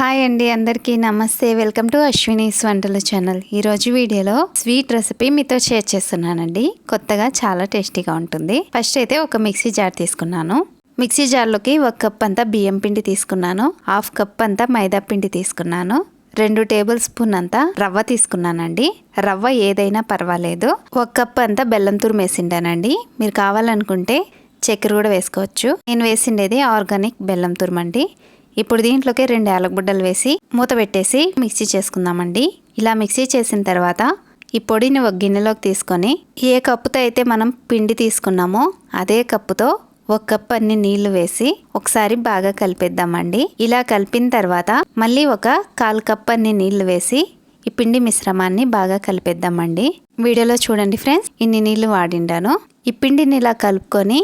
Hi అండి అందరికీ నమస్తే. వెల్కమ్ టు అశ్వినీస్ వంటల ఛానల్ ఈరోజు వీడియోలో స్వీట్ రెసిపీ మీతో షేర్ చేస్తున్నానండి. కొత్తగా చాలా టేస్టీగా ఉంటుంది. ఫస్ట్ అయితే ఒక మిక్సీ జార్ తీసుకున్నాను. మిక్సీ జార్లోకి ఒక కప్ అంతా బియ్యం పిండి తీసుకున్నాను. హాఫ్ కప్ అంతా మైదా పిండి తీసుకున్నాను. రెండు టేబుల్ స్పూన్ అంతా రవ్వ తీసుకున్నానండి. రవ్వ ఏదైనా పర్వాలేదు. ఒక కప్ అంతా బెల్లం తురుము వేసిండానండి. మీరు కావాలనుకుంటే చక్కెర కూడా వేసుకోవచ్చు. నేను వేసిండేది ఆర్గానిక్ బెల్లం తురుమండి. ఇప్పుడు దీంట్లోకి రెండు యాలకబుడ్డలు వేసి మూత పెట్టేసి మిక్సీ చేసుకుందామండి. ఇలా మిక్సీ చేసిన తర్వాత ఈ పొడిని ఒక గిన్నెలోకి తీసుకొని ఏ కప్పుతో అయితే మనం పిండి తీసుకున్నామో అదే కప్పుతో ఒక కప్పు అన్ని నీళ్ళు వేసి ఒకసారి బాగా కలిపేద్దామండి. ఇలా కలిపిన తర్వాత మళ్ళీ ఒక కాల్ కప్పు అన్ని నీళ్ళు వేసి ఈ పిండి మిశ్రమాన్ని బాగా కలిపేద్దామండి. వీడియోలో చూడండి ఫ్రెండ్స్ ఇన్ని నీళ్ళు వాడిండాను. ఈ పిండిని ఇలా కలుపుకొని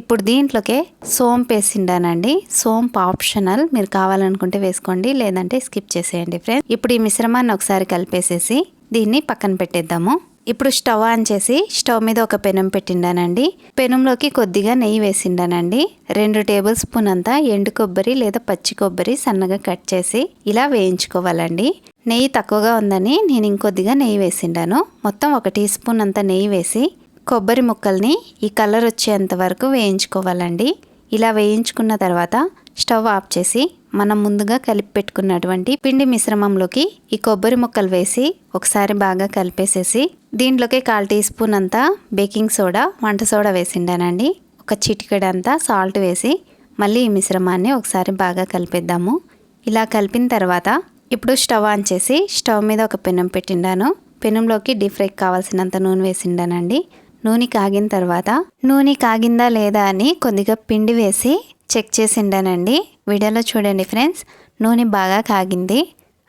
ఇప్పుడు దీంట్లోకే సోంపు వేసిండానండి. సోంపు ఆప్షనల్. మీరు కావాలనుకుంటే వేసుకోండి లేదంటే స్కిప్ చేసేయండి ఫ్రెండ్స్. ఇప్పుడు ఈ మిశ్రమాన్ని ఒకసారి కలిపేసేసి దీన్ని పక్కన పెట్టేద్దాము. ఇప్పుడు స్టవ్ ఆన్ చేసి స్టవ్ మీద ఒక పెనం పెట్టిండానండి. పెనంలోకి కొద్దిగా నెయ్యి వేసిండానండి. రెండు టేబుల్ స్పూన్ అంతా ఎండు కొబ్బరి లేదా పచ్చి కొబ్బరి సన్నగా కట్ చేసి ఇలా వేయించుకోవాలండి. నెయ్యి తక్కువగా ఉందని నేను ఇంకొద్దిగా నెయ్యి వేసిండాను. మొత్తం ఒక టీ స్పూన్ అంతా నెయ్యి వేసి కొబ్బరి ముక్కల్ని ఈ కలర్ వచ్చేంత వరకు వేయించుకోవాలండి. ఇలా వేయించుకున్న తర్వాత స్టవ్ ఆఫ్ చేసి మనం ముందుగా కలిపి పెట్టుకున్నటువంటి పిండి మిశ్రమంలోకి ఈ కొబ్బరి ముక్కలు వేసి ఒకసారి బాగా కలిపేసేసి దీంట్లోకి కాల్ టీ స్పూన్ అంతా బేకింగ్ సోడా వంట సోడా వేసిండానండి. ఒక చిటికెడంతా సాల్ట్ వేసి మళ్ళీ ఈ మిశ్రమాన్ని ఒకసారి బాగా కలిపేద్దాము. ఇలా కలిపిన తర్వాత ఇప్పుడు స్టవ్ ఆన్ చేసి స్టవ్ మీద ఒక పెనం పెట్టిండాను. పెనంలోకి డీప్ ఫ్రైకి కావాల్సినంత నూనె వేసిండానండి. నూనె కాగిన తర్వాత నూనె కాగిందా లేదా అని కొద్దిగా పిండి వేసి చెక్ చేసిండానండి. వీడియోలో చూడండి ఫ్రెండ్స్ నూనె బాగా కాగింది.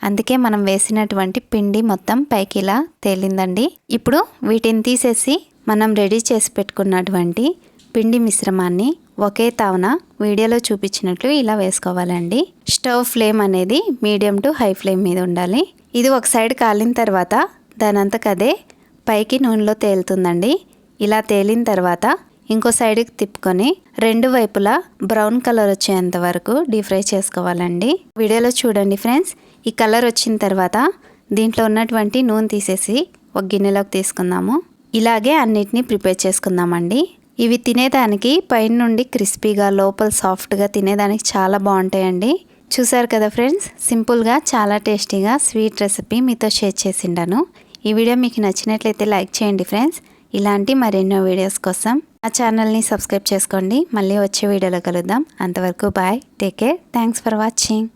అందుకే మనం వేసినటువంటి పిండి మొత్తం పైకి ఇలా తేలిందండి. ఇప్పుడు వీటిని తీసేసి మనం రెడీ చేసి పెట్టుకున్నటువంటి పిండి మిశ్రమాన్ని ఒకే తావున వీడియోలో చూపించినట్లు ఇలా వేసుకోవాలండి. స్టవ్ ఫ్లేమ్ అనేది మీడియం టు హై ఫ్లేమ్ మీద ఉండాలి. ఇది ఒక సైడ్ కాలిన తర్వాత దానంతకదే పైకి నూనెలో తేలుతుందండి. ఇలా తేలిన తర్వాత ఇంకో సైడ్కి తిప్పుకొని రెండు వైపులా బ్రౌన్ కలర్ వచ్చేంత వరకు డీప్ ఫ్రై చేసుకోవాలండి. వీడియోలో చూడండి ఫ్రెండ్స్. ఈ కలర్ వచ్చిన తర్వాత దీంట్లో ఉన్నటువంటి నూనె తీసేసి ఒక గిన్నెలోకి తీసుకుందాము. ఇలాగే అన్నిటినీ ప్రిపేర్ చేసుకుందామండి. ఇవి తినేదానికి పైన నుండి క్రిస్పీగా లోపల సాఫ్ట్గా తినేదానికి చాలా బాగుంటాయండి. చూసారు కదా ఫ్రెండ్స్? సింపుల్గా చాలా టేస్టీగా స్వీట్ రెసిపీ మీతో షేర్ చేసిండాను ఈ వీడియో మీకు నచ్చినట్లయితే లైక్ చేయండి ఫ్రెండ్స్. ఇలాంటి మరెన్నో వీడియోస్ కోసం ఆ ఛానల్ని సబ్స్క్రైబ్ చేసుకోండి. మళ్ళీ వచ్చే వీడియోలో కలుద్దాం. అంతవరకు bye take care thanks for watching.